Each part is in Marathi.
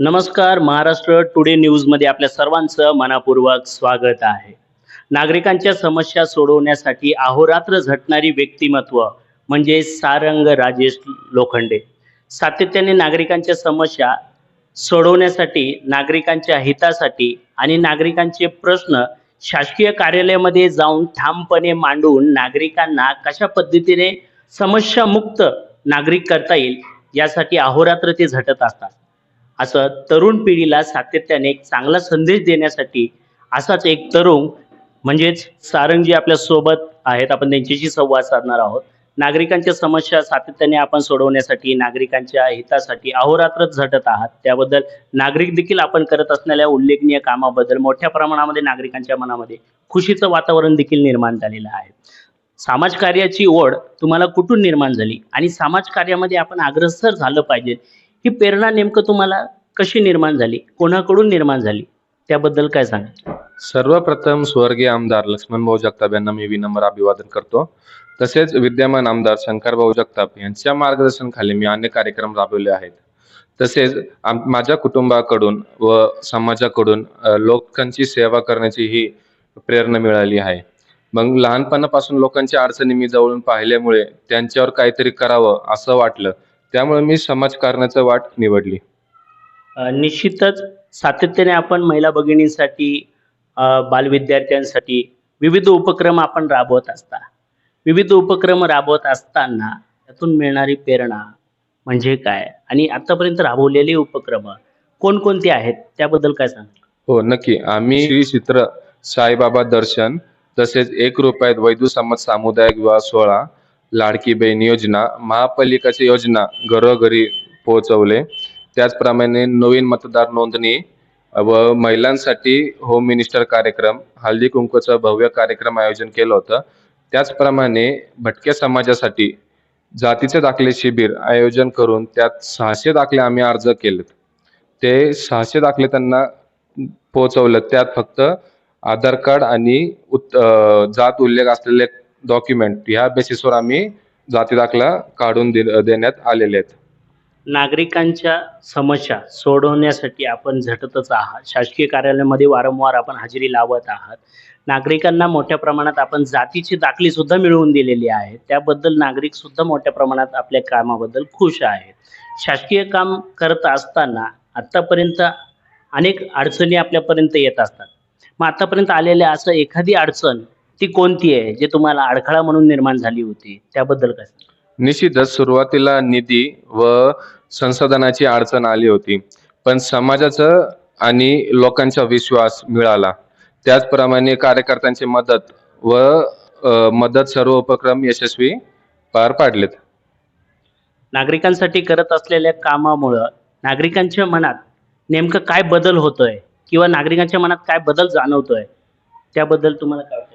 नमस्कार महाराष्ट्र टुडे न्यूजमध्ये आपल्या सर्वांचं मनापूर्वक स्वागत आहे. नागरिकांच्या समस्या सोडवण्यासाठी अहोरात्र झटणारी व्यक्तिमत्व म्हणजे सारंग राजेश लोखंडे. सातत्याने नागरिकांच्या समस्या सोडवण्यासाठी नागरिकांच्या हितासाठी आणि नागरिकांचे प्रश्न शासकीय कार्यालयामध्ये जाऊन ठामपणे मांडून नागरिकांना कशा पद्धतीने समस्यामुक्त नागरिक करता येईल यासाठी अहोरात्र ते झटत असतात. असं तरुण पिढीला सातत्याने एक चांगला संदेश देण्यासाठी असाच एक तरुण म्हणजेच सारंगजी आपल्यासोबत आहेत. आपण त्यांच्याशी संवाद साधणार आहोत. नागरिकांच्या समस्या सातत्याने आपण सोडवण्यासाठी नागरिकांच्या हितासाठी अहोरात्र झटत आहात. त्याबद्दल नागरिक देखील आपण करत असलेल्या उल्लेखनीय कामाबद्दल मोठ्या प्रमाणामध्ये नागरिकांच्या मनामध्ये खुशीचं वातावरण देखील निर्माण झालेलं आहे. समाजकार्याची ओढ तुम्हाला कुठून निर्माण झाली? आणि समाजकार्यामध्ये आपण अग्रसर झालं पाहिजे ही प्रेरणा नेमकं तुम्हाला कशी निर्माण झाली? कोणाकडून निर्माण झाली? त्याबद्दल काय सांगा सर्वप्रथम स्वर्गीय आमदार लक्ष्मणभाऊ जगताप यांना मी विनम्र अभिवादन करतो. तसेच विद्यमान आमदार शंकरभाऊ जगताप यांच्या मार्गदर्शनखाली मी अनेक कार्यक्रम राबवले आहेत. तसेच आम- माझ्या कुटुंबाकडून व समाजाकडून लोकांची सेवा करण्याची ही प्रेरणा मिळाली आहे. मग लहानपणापासून लोकांच्या अडचणी मी जवळून पाहिल्यामुळे त्यांच्यावर काहीतरी करावं असं वाटलं. त्यामुळे मी समाजकारणाचं वाट निवडली. निश्चितच सातत्याने आपण महिला भगिनींसाठी बालविद्यार्थ्यांसाठी विविध उपक्रम आपण राबवत असता. विविध उपक्रम राबवत असताना त्यातून मिळणारी प्रेरणा म्हणजे काय? आणि आतापर्यंत राबवलेले उपक्रम कोणकोणते आहेत? त्याबद्दल काय सांगा हो नक्की. आम्ही श्री चित्र साईबाबा दर्शन तसेच एक रुपयात वैदू समाज सामुदायिक विवाह सोहळा लाडकी बहीण योजना महापालिकाची योजना घरोघरी पोहोचवले. त्याचप्रमाणे नवीन मतदार नोंदणी व महिलांसाठी होम मिनिस्टर कार्यक्रम हल्दी कुंकूचं भव्य कार्यक्रम आयोजन केलं होतं. त्याचप्रमाणे भटक्या समाजासाठी जातीचे दाखले शिबिर आयोजन करून त्यात सहाशे दाखले आम्ही अर्ज केलेत. ते सहाशे दाखले त्यांना पोहोचवलं. त्यात फक्त आधार कार्ड आणि उत जात उल्लेख असलेले डॉक्युमेंट ह्या बेसिसवर आम्ही जाती दाखला काढून दे देण्यात आलेले आहेत. नागरिकांच्या समस्या सोडवण्यासाठी आपण झटतच आहात. शासकीय कार्यालयामध्ये वारंवार आपण हजेरी लावत आहात. नागरिकांना मोठ्या प्रमाणात आपण जातीची दाखली सुद्धा मिळवून दिलेली आहे. त्याबद्दल नागरिक सुद्धा मोठ्या प्रमाणात आपल्या कामाबद्दल खुश आहेत. शासकीय काम करत असताना आतापर्यंत अनेक अडचणी आपल्यापर्यंत येत असतात. मग आतापर्यंत आलेल्या असं एखादी अडचण ती कोणती आहे? जे तुम्हाला अडखळा म्हणून निर्माण झाली होती. त्याबद्दल काय निश्चितच सुरुवातीला निधी व संसाधनाची अडचण आली होती पण समाजाचं आणि लोकांचा विश्वास मिळाला. त्याचप्रमाणे कार्यकर्त्यांची मदत व अ, मदत सर्व उपक्रम यशस्वी पार पाडलेत. नागरिकांसाठी करत असलेल्या कामामुळं नागरिकांच्या मनात नेमकं काय बदल होतोय किंवा नागरिकांच्या मनात काय बदल जाणवतोय त्याबद्दल तुम्हाला काय वाटतं?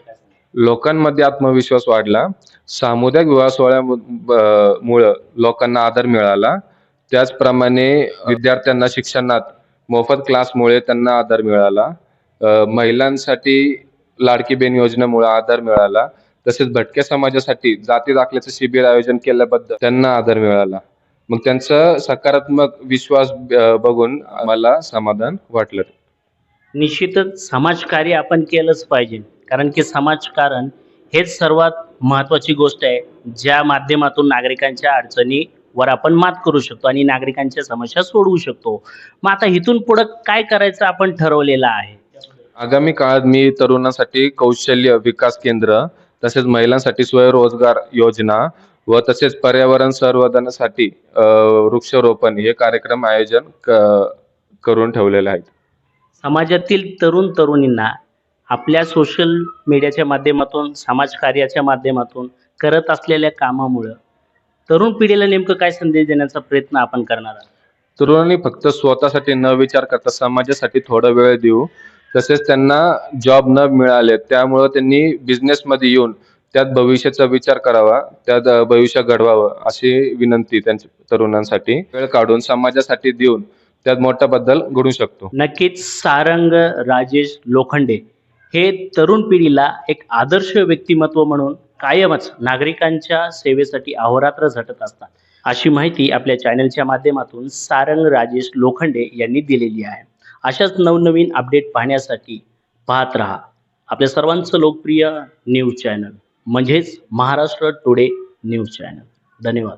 लोकांमध्ये आत्मविश्वास वाढला. सामुदायिक विवाह सोहळ्यामुळं लोकांना आदर मिळाला. त्याचप्रमाणे विद्यार्थ्यांना शिक्षणात मोफत क्लासमुळे त्यांना आदर मिळाला. महिलांसाठी लाडकी बेन योजनेमुळे आधार मिळाला. तसेच भटक्या समाजासाठी जाती दाखल्याचं शिबिर आयोजन केल्याबद्दल त्यांना आधार मिळाला. मग त्यांचा सकारात्मक विश्वास बघून मला समाधान वाटलं. निश्चितच समाजकार्य आपण केलंच पाहिजे. कारण की समाजकारण हेच सर्वात महत्त्वाची गोष्ट आहे. ज्या माध्यमातून नागरिकांच्या अडचणीवर आपण मात करू शकतो आणि नागरिकांच्या समस्या सोडवू शकतो. मग आता इथून पुढं काय करायचं आपण ठरवलेलं आहे? आगामी काळात मी तरुणांसाठी कौशल्य विकास केंद्र तसेच महिलांसाठी स्वयंरोजगार योजना व तसेच पर्यावरण संवर्धनासाठी वृक्षारोपण हे कार्यक्रम आयोजन करून ठेवलेले आहेत. समाजातील तरुण तरुणींना आपल्या सोशल मीडियाच्या माध्यमातून समाजकार्याच्या माध्यमातून करत असलेल्या कामामुळं तरुण पिढीला नेमकं काय संदेश देण्याचा प्रयत्न आपण करणार आहोत? तरुणांनी फक्त स्वतःसाठी न विचार करता समाजासाठी थोडा वेळ देऊ. तसेच त्यांना जॉब न मिळाले त्यामुळं त्यांनी बिझनेसमध्ये येऊन त्यात भविष्याचा विचार करावा त्यात भविष्य घडवावं अशी विनंती त्यांच्या तरुणांसाठी. वेळ काढून समाजासाठी देऊन त्यात मोठा बदल घडू शकतो. नक्कीच सारंग राजेश लोखंडे हे तरुण पिढीला एक आदर्श व्यक्तिमत्व म्हणून कायमच नागरिकांच्या सेवेसाठी अहोरात्र झटत असतात. अशी माहिती आपल्या चॅनलच्या माध्यमातून सारंग राजेश लोखंडे यांनी दिलेली आहे. अशाच नवनवीन अपडेट पाहण्यासाठी पाहत रहा. आपल्या सर्वांचं लोकप्रिय न्यूज चॅनल म्हणजेच महाराष्ट्र टुडे न्यूज चॅनल. धन्यवाद.